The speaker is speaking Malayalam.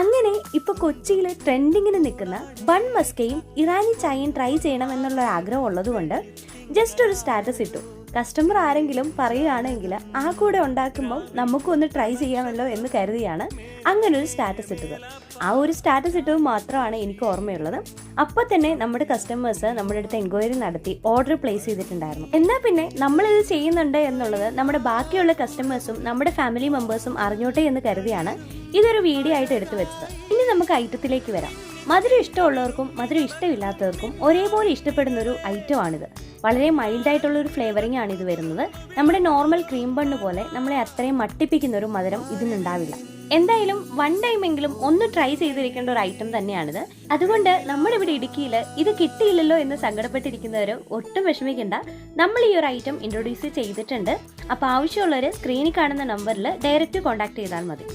അങ്ങനെ ഇപ്പൊ കൊച്ചിയിൽ ട്രെൻഡിങ്ങിന് നിൽക്കുന്ന ബൺ മസ്കയും ഇറാനി ചായയും ട്രൈ ചെയ്യണം എന്നുള്ള ആഗ്രഹം ഉള്ളതുകൊണ്ട് ജസ്റ്റ് ഒരു സ്റ്റാറ്റസ് ഇട്ടു. കസ്റ്റമർ ആരെങ്കിലും പറയുകയാണെങ്കിൽ ആ കൂടെ ഉണ്ടാക്കുമ്പോൾ നമുക്കൊന്ന് ട്രൈ ചെയ്യാമല്ലോ എന്ന് കരുതിയാണ് അങ്ങനെ ഒരു സ്റ്റാറ്റസ് ഇട്ടത്. ആ ഒരു സ്റ്റാറ്റസ് ഇട്ടത് മാത്രമാണ് എനിക്ക് ഓർമ്മയുള്ളത്. അപ്പോൾ തന്നെ നമ്മുടെ കസ്റ്റമേഴ്സ് നമ്മുടെ അടുത്ത് എൻക്വയറി നടത്തി ഓർഡർ പ്ലേസ് ചെയ്തിട്ടുണ്ടായിരുന്നു. എന്നാൽ പിന്നെ നമ്മളിത് ചെയ്യുന്നുണ്ട് എന്നുള്ളത് നമ്മുടെ ബാക്കിയുള്ള കസ്റ്റമേഴ്സും നമ്മുടെ ഫാമിലി മെമ്പേഴ്സും അറിഞ്ഞോട്ടെ എന്ന് കരുതിയാണ് ഇതൊരു വീഡിയോ ആയിട്ട് എടുത്തു വെച്ചത്. ഇനി നമുക്ക് ഐറ്റത്തിലേക്ക് വരാം. മധുരം ഇഷ്ടമുള്ളവർക്കും മധുരം ഇഷ്ടമില്ലാത്തവർക്കും ഒരേപോലെ ഇഷ്ടപ്പെടുന്ന ഒരു ഐറ്റമാണിത് വളരെ മൈൽഡ് ആയിട്ടുള്ള ഒരു ഫ്ലേവറിംഗ് ആണ് ഇത് വരുന്നത്. നമ്മുടെ നോർമൽ ക്രീം ബണ്ണ് പോലെ നമ്മളെ അത്രയും മട്ടിപ്പിക്കുന്ന ഒരു മധുരം ഇതിനുണ്ടാവില്ല. എന്തായാലും വൺ ടൈമെങ്കിലും ഒന്ന് ട്രൈ ചെയ്തിരിക്കേണ്ട ഒരു ഐറ്റം തന്നെയാണിത്. അതുകൊണ്ട് നമ്മുടെ ഇവിടെ ഇടുക്കിയിൽ ഇത് കിട്ടിയില്ലല്ലോ എന്ന് സങ്കടപ്പെട്ടിരിക്കുന്നവർ ഒട്ടും വിഷമിക്കണ്ട. നമ്മൾ ഈ ഒരു ഐറ്റം ഇൻട്രൊഡ്യൂസ് ചെയ്തിട്ടുണ്ട്. അപ്പോൾ ആവശ്യമുള്ളവർ സ്ക്രീനിൽ കാണുന്ന നമ്പറിൽ ഡയറക്റ്റ് കോൺടാക്ട് ചെയ്താൽ മതി.